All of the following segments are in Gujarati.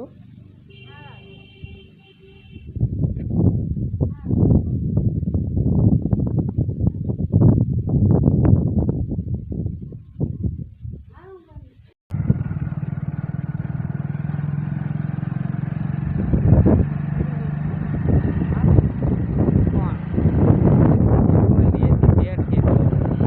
તો કોણ કોઈ નહીં, એથી બેઠી તો જાય.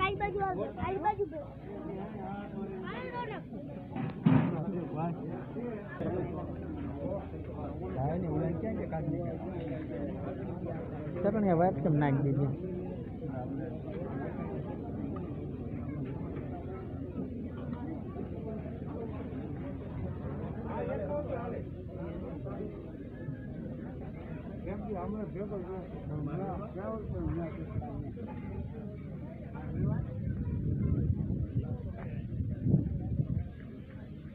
કઈ બાજુ આવજો કઈ બાજુ બે ચટણી વાત કેમ નાખી દીધી?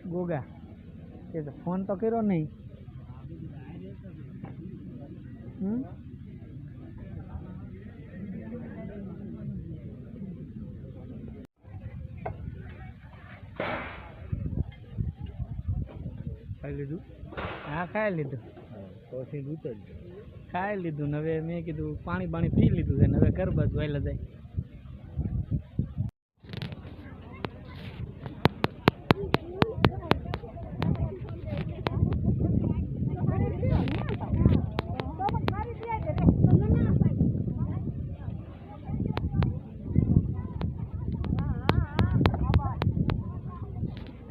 ગોગા એ તો ફોન તો કર્યો નહીં હમ ખાઈ લીધું? હા ખાઈ લીધું. પછી ઉતરજો. ખાઈ લીધું હવે મેં કીધું પાણી પાણી પી લીધું છે હવે ઘર બાજુ જાય.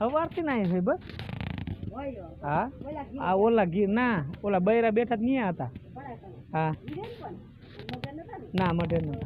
સવારથી ના હે બસ. હા? ઓલા આ ઓલા ગીર ના ઓલા બૈરા બેઠા જ ન્યા હતા. હા. ને? મઢે ના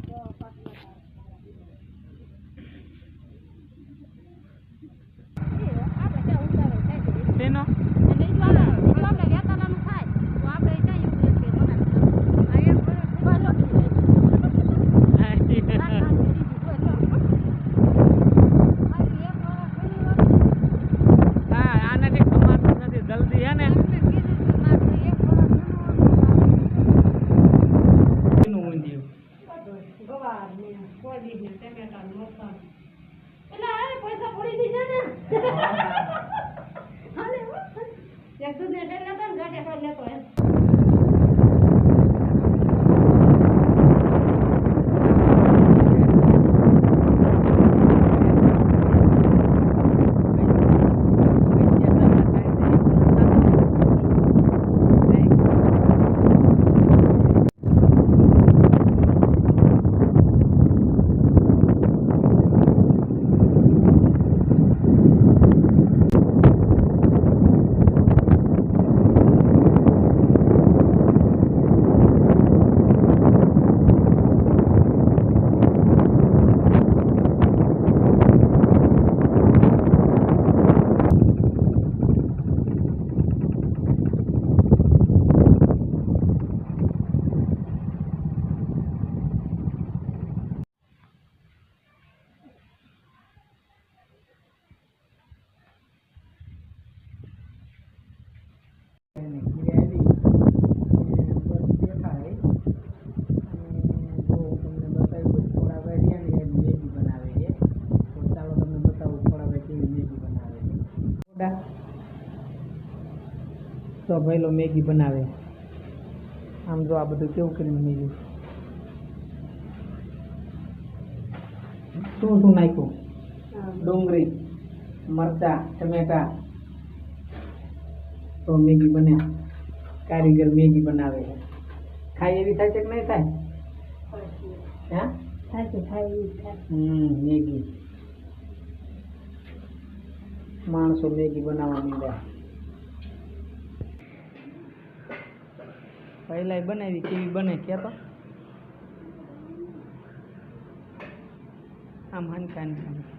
તો ભાઈલો મેગી બનાવે. આમ જો આ બધું કેવું કરીને મેગી. શું શું નાખ્યું? ડુંગળી મરચા ટમેટા. તો મેગી બને. કારીગર મેગી બનાવે છે. ખાય એવી થાય છે કે નહીં થાય? હે? થાય છે થાય એવું થાય. હમ મેગી. માણસો મેગી બનાવવા માંડ્યા. પહેલા બનાવી કેવી બને કે તો આમ હનકા હનકા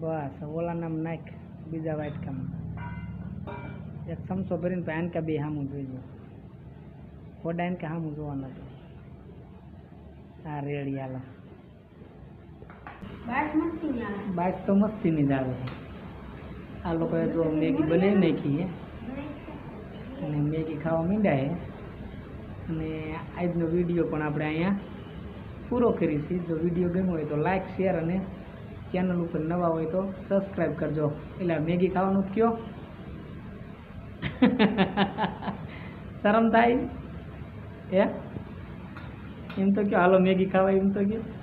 બસ, ઓલા નામ નાખ, બીજા વાટકામાં. એક ચમચો ભરીને પાન આનકા બે સામું ફોડા કે હું જોવાના છે હા રેડી હાલો બાસ તો મસ્તીની જ આવે આ લોકોએ જો મેગી બનાવી નાખી અને મેગી ખાવા મીંડા હે અને આજનો વીડિયો પણ આપણે અહીંયા પૂરો કરીશું જો વીડિયો ગમ્યો હોય તો લાઇક શેર અને ચેનલ ઉપર નવા હોય તો સબસ્ક્રાઈબ કરજો. એટલે મેગી ખાવાનું કયો. શરમ થાય? હે? એમ તો કહો હાલો મેગી ખાવા એમ તો કયો.